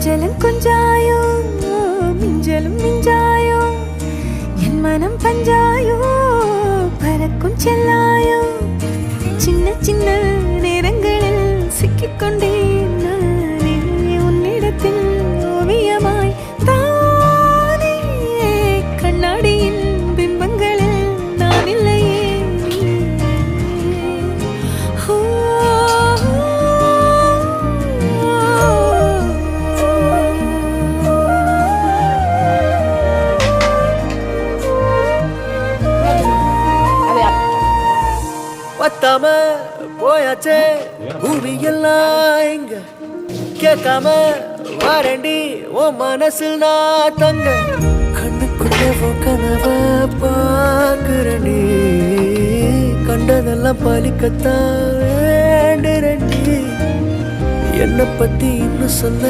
கொஞ்சலும் கொஞ்சாயோ மிஞ்சலும் மிஞ்சாயோ. என் மனம் பஞ்சாயோ பறக்கும் செல்லாயோ. சின்ன சின்ன பத்தாம போயாச்சே? பூமி எல்லாம் எங்க கேட்காம வாரண்டி ஓ மனசில் நான் தங்க. கண்ணுக்குள்ள உன் கனவ பாக்குறண்டி கண்டதெல்லாம் பலிக்கத்தான் வேண்டுறண்டி என்னை பத்தி இன்னும் சொல்ல